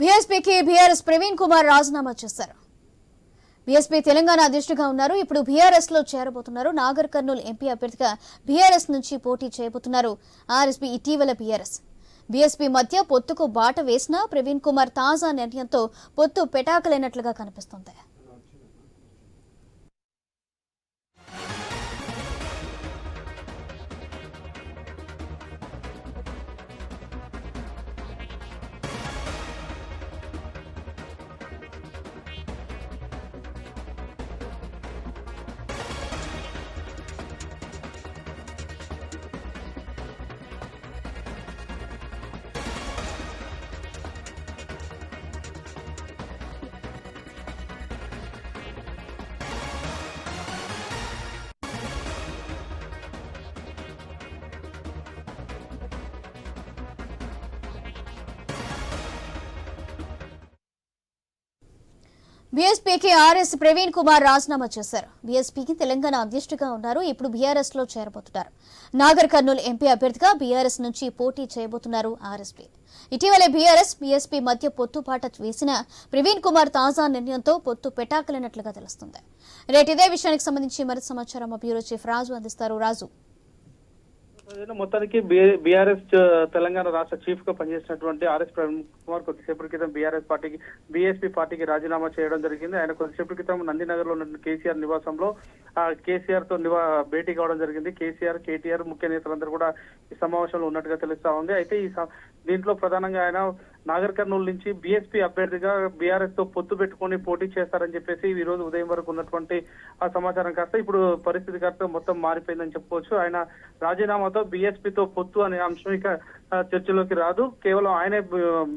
బీఎస్పీకి BRS Praveen Kumar రాజీనామా చేశారు. BSP Telangana అధ్యక్షుడిగా ఉన్నారు. ఇప్పుడు బీఆర్ఎస్లో చేరబోతున్నారు. నాగర్ కర్నూలు ఎంపీ అభ్యర్థిగా బీఆర్ఎస్ నుంచి పోటీ చేయబోతున్నారు ఆర్ఎస్పీ ఇటీవల బీఆర్ఎస్. బీఎస్పీ మధ్య పొత్తుకు బాట వేసినా ప్రవీణ్ కుమార్ తాజా నిర్ణయంతో పొత్తు పెటాకలైనట్లుగా కనిపిస్తోంది. బీఎస్పీకి ఆర్ఎస్ ప్రవీణ్ కుమార్ రాజీనామా చేశారు. బీఎస్పీకి తెలంగాణ అధ్యక్షుడిగా ఉన్నారు. ఇప్పుడు బీఆర్ఎస్లో చేరబోతున్నారు. నాగర్ కర్నూలు ఎంపీ అభ్యర్థిగా బీఆర్ఎస్ నుంచి పోటీ చేయబోతున్నారు ఆర్ఎస్పీ. ఇటీవలే బీఆర్ఎస్ బీఎస్పీ మధ్య పొత్తుపాట వేసిన ప్రవీణ్ కుమార్ తాజా నిర్ణయంతో పొత్తు పెటాకలినట్లుగా తెలుస్తుంది. రేటు ఇదే విషయానికి సంబంధించి మరింత సమాచారం బ్యూరో చీఫ్ రాజు అందిస్తారు. రాజు. మొత్తానికి బీఆర్ఎస్ తెలంగాణ రాష్ట్ర చీఫ్గా పనిచేసినటువంటి ఆర్ఎస్ ప్రవీణ్ కుమార్ కొద్దిసేపటి క్రితం బీఆర్ఎస్ పార్టీకి బీఎస్పీ పార్టీకి రాజీనామా చేయడం జరిగింది. ఆయన కొద్దిసేపటి క్రితం నందినగర్లో ఉన్న కేసీఆర్ నివాసంలో ఆ కేసీఆర్తో నివా భేటీ కావడం జరిగింది. కేసీఆర్ కేటీఆర్ ముఖ్య నేతలందరూ కూడా ఈ సమావేశంలో ఉన్నట్టుగా తెలుస్తా ఉంది. అయితే ఈ స- దీంట్లో ప్రధానంగా ఆయన నాగర్ కర్నూలు నుంచి బీఎస్పీ అభ్యర్థిగా బీఆర్ఎస్తో పొత్తు పెట్టుకొని పోటీ చేస్తారని చెప్పేసి ఈ రోజు ఉదయం వరకు ఉన్నటువంటి ఆ సమాచారం కాస్త ఇప్పుడు పరిస్థితి కాస్త మొత్తం మారిపోయిందని చెప్పుకోవచ్చు. ఆయన రాజీనామాతో బీఎస్పీతో పొత్తు అనే అంశం ఇక చర్చలోకి రాదు. కేవలం ఆయనే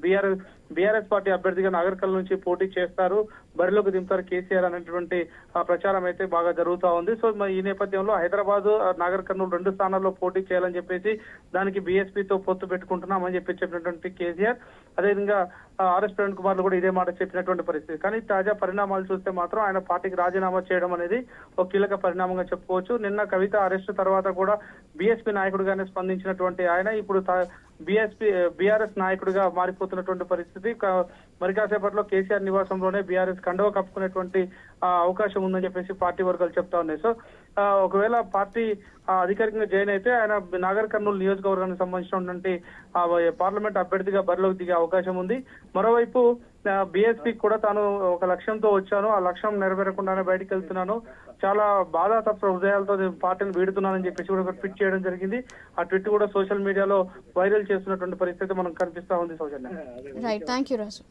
బీఆర్ఎస్ బీఆర్ఎస్ పార్టీ అభ్యర్థిగా నాగర్కల్ నుంచి పోటీ చేస్తారు. బరిలోకి దింపుతారు కేసీఆర్ అనేటువంటి ఆ ప్రచారం అయితే బాగా జరుగుతా ఉంది. సో ఈ నేపథ్యంలో హైదరాబాద్ ఆ, నాగర్ కర్నూలు రెండు స్థానాల్లో పోటీ చేయాలని చెప్పేసి దానికి బీఎస్పీతో పొత్తు పెట్టుకుంటున్నామని చెప్పి చెప్పినటువంటి కేసీఆర్. అదేవిధంగా ఆర్ఎస్ ప్రవీణ్ కుమార్ కూడా ఇదే మాట చెప్పినటువంటి పరిస్థితి. కానీ తాజా పరిణామాలు చూస్తే మాత్రం ఆయన పార్టీకి రాజీనామా చేయడం అనేది ఒక కీలక పరిణామంగా చెప్పుకోవచ్చు. నిన్న కవిత అరెస్ట్ తర్వాత కూడా బీఎస్పీ నాయకుడిగానే స్పందించినటువంటి ఆయన. ఇప్పుడు బీఎస్పీ బీఆర్ఎస్ నాయకుడిగా మారిపోతున్నటువంటి పరిస్థితి. మరి కాసేపట్లో కేసీఆర్ నివాసంలోనే బీఆర్ఎస్ కండవ కప్పుకునేటువంటి అవకాశం ఉందని చెప్పేసి పార్టీ వర్గాలు చెప్తా ఉన్నాయి. సో ఒకవేళ పార్టీ అధికారికంగా జాయిన్ అయితే ఆయన నాగర్ కర్నూలు నియోజకవర్గానికి సంబంధించినటువంటి పార్లమెంట్ అభ్యర్థిగా బరిలోకి దిగే అవకాశం ఉంది. మరోవైపు బీఎస్పీ కూడా తాను ఒక లక్ష్యంతో వచ్చాను. ఆ లక్ష్యం నెరవేరకుండానే బయటకు వెళ్తున్నాను. చాలా బాధాతత్వ హృదయాలతో పార్టీని వీడుతున్నానని చెప్పేసి కూడా ఒక ట్వీట్ చేయడం జరిగింది. ఆ ట్విట్ కూడా సోషల్ మీడియాలో వైరల్ చేస్తున్నటువంటి పరిస్థితి మనకు కనిపిస్తా ఉంది Soujanya. Right thank you Raju